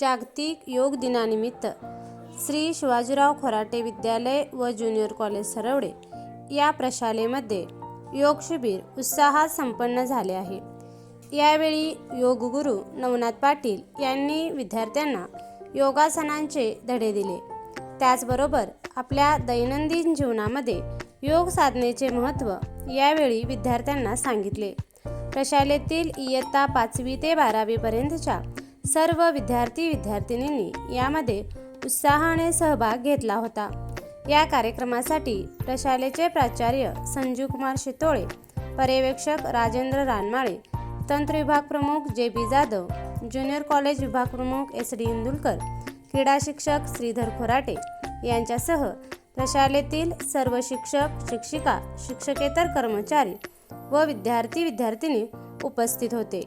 जागतिक योग दिनानिमित्त श्री शिवाजीराव खोराटे विद्यालय व ज्युनियर कॉलेज सरवडे या प्रशालेमध्ये योग शिबिर उत्साहात संपन्न झाले आहे. यावेळी योगगुरू नवनाथ पाटील यांनी विद्यार्थ्यांना योगासनांचे धडे दिले. त्याचबरोबर आपल्या दैनंदिन जीवनामध्ये योग साधनेचे महत्त्व यावेळी विद्यार्थ्यांना सांगितले. प्रशालेतील इयत्ता पाचवी ते बारावीपर्यंतच्या सर्व विद्यार्थी विद्यार्थिनींनी यामध्ये उत्साहाने सहभाग घेतला होता. या कार्यक्रमासाठी प्रशालेचे प्राचार्य संजीव कुमार शितोळे पर्यवेक्षक राजेंद्र रानमाळे तंत्र विभाग प्रमुख जे बी जाधव ज्युनियर कॉलेज विभाग प्रमुख एस डी इंदुलकर क्रीडा शिक्षक श्रीधर खोराटे यांच्यासह प्रशालेतील सर्व शिक्षक शिक्षिका शिक्षकेतर कर्मचारी व विद्यार्थी विद्यार्थिनी उपस्थित होते.